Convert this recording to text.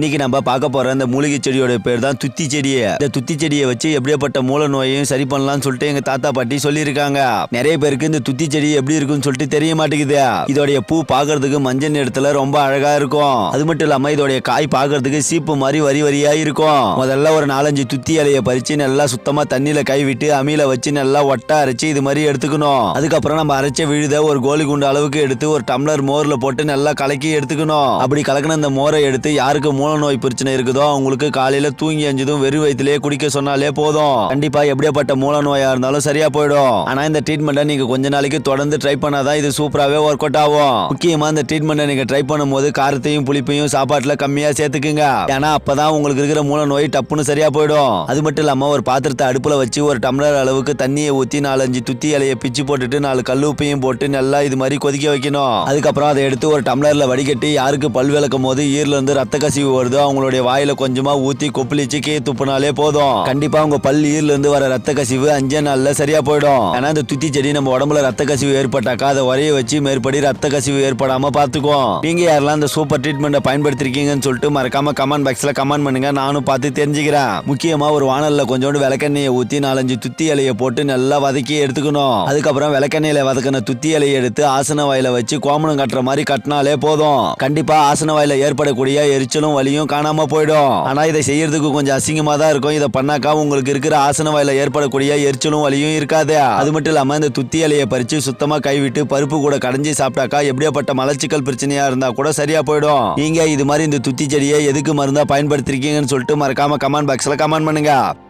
இன்னைக்கு நம்ம பார்க்க போற இந்த மூலிகை செடியோட பேர் தான் துத்தி செடி இந்த துத்தி செடியை வச்சு எப்படியாப்பட்ட மூல நோயையும் சரி பண்ணலாம்னு சொல்லிட்டு எங்க தாத்தா பாட்டி சொல்லியிருக்காங்க. நிறைய பேருக்கு இந்த துத்தி செடி எப்படி இருக்குன்னு சொல்லிட்டு தெரிய மாட்டேங்குது. இதோடைய பூ பாக்குறதுக்கு மஞ்சள் நிறத்துல ரொம்ப அழகா இருக்கும். அது மட்டும் இல்லாம இதோடைய காய் பாக்குறதுக்கு சீப்பு மாதிரி வரி வரியா இருக்கும். முதல்ல ஒரு நாலஞ்சு துத்தி இலைய பறிச்சு நல்லா சுத்தமா தண்ணியில கை விட்டு அமில வச்சு நல்லா ஒட்ட அரைச்சு இது மாதிரி எடுத்துக்கணும். அதுக்கப்புறம் நம்ம அரைச்ச விழுத ஒரு கோலி குண்டு அளவுக்கு எடுத்து ஒரு டம்ளர் மோர்ல போட்டு நல்லா கலக்கி எடுத்துக்கணும். அப்படி கலக்கின அந்த மோரை எடுத்து யாருக்கு மூல நோய் பிரச்சனை இருக்குதோ அவங்களுக்கு காலையில தூங்கி அஞ்சதும் வெறும் வயிற்றுலயே குடிக்க சொன்னாலே போதும். கண்டிப்பா எப்படியாப்பட்ட மூல நோயா இருந்தாலும் சரியா போயிடும். ஆனா இந்த ட்ரீட்மெண்ட்டை நீங்க கொஞ்ச நாளைக்கு தொடர்ந்து ட்ரை பண்ணாதான் இது சூப்பராகவே ஒர்க் அவுட் ஆகும். முக்கியமா இந்த ட்ரீட்மெண்ட்டை நீங்க ட்ரை பண்ணும்போது காரத்தையும் புளிப்பையும் சாப்பாட்டுல கம்மியா சேர்த்துக்குங்க. ஏன்னா அப்பதான் உங்களுக்கு இருக்கிற மூல நோய் டப்புன்னு சரியா போயிடும். அது மட்டும் இல்லாம ஒரு பாத்திரத்தை அடுப்புல வச்சு ஒரு டம்ளர் அளவுக்கு தண்ணியை ஊத்தி நாலஞ்சு துத்தி இலைய பிச்சு போட்டுட்டு நாலு கல் உப்பையும் போட்டு நல்லா இது மாதிரி கொதிக்க வைக்கணும். அதுக்கப்புறம் அதை எடுத்து ஒரு டம்ளர்ல வடிகட்டி யாருக்கு பல் விளக்கும் போது ஈரல இருந்து ரத்த கசிவு வருதோ அவங்களுடைய வாயில கொஞ்சமா ஊத்தி கொப்பளிச்சு கீழே துப்புனாலே போதும். கண்டிப்பா உங்க பல் இருந்து வர ரத்த கசிவு அஞ்சே நாள்ல சரியா போயிடும். ஏன்னா இந்த துத்தி செடி நம்ம உடம்புல ரத்த கசிவு ஏற்பட்டாக்கா அதை வரைய வச்சு மேற்படி ரத்த கசிவு ஏற்படாம பாத்துக்குவோம் நீங்க யாரெல்லாம் இந்த சூப்பர் ட்ரீட்மெண்ட்டை பயன்படுத்திருக்கீங்கன்னு சொல்லிட்டு மறக்காம கமெண்ட் பாக்ஸ்ல கமெண்ட் பண்ணுங்க. நானும் பார்த்து தெரிஞ்சுக்கிறேன். முக்கியமா ஒரு வானல்ல கொஞ்சோண்டு விளக்கெண்ணெயை ஊத்தி நாலஞ்சு துத்தி இலைய போட்டு நல்லா வதக்கி எடுத்துக்கணும். அதுக்கப்புறம் விளக்கெண்ணெயில வதக்கின துத்தி இலையை எடுத்து ஆசன வாயில வச்சு கோமணம் கட்டுற மாதிரி கட்டினாலே போதும். கண்டிப்பா ஆசன வாயில ஏற்படக்கூடிய எரிச்சலும் வலி வலியும் காணாம போயிடும். ஆனா இதை செய்யறதுக்கு கொஞ்சம் அசிங்கமா தான் இருக்கும். இதை பண்ணாக்கா உங்களுக்கு இருக்கிற ஆசன வாயில ஏற்படக்கூடிய எரிச்சலும் வலியும் இருக்காது. அது மட்டும் இல்லாம இந்த துத்தி இலையை பறிச்சு சுத்தமா கைவிட்டு பருப்பு கூட கடைஞ்சி சாப்பிட்டாக்கா எப்படியாப்பட்ட மலச்சிக்கல் பிரச்சனையா இருந்தா கூட சரியா போயிடும். நீங்க இது மாதிரி இந்த துத்தி செடியை எதுக்கு மருந்தா பயன்படுத்திருக்கீங்கன்னு சொல்லிட்டு மறக்காம கமெண்ட் பாக்ஸ்ல கமெண்ட் பண்ணுங்க.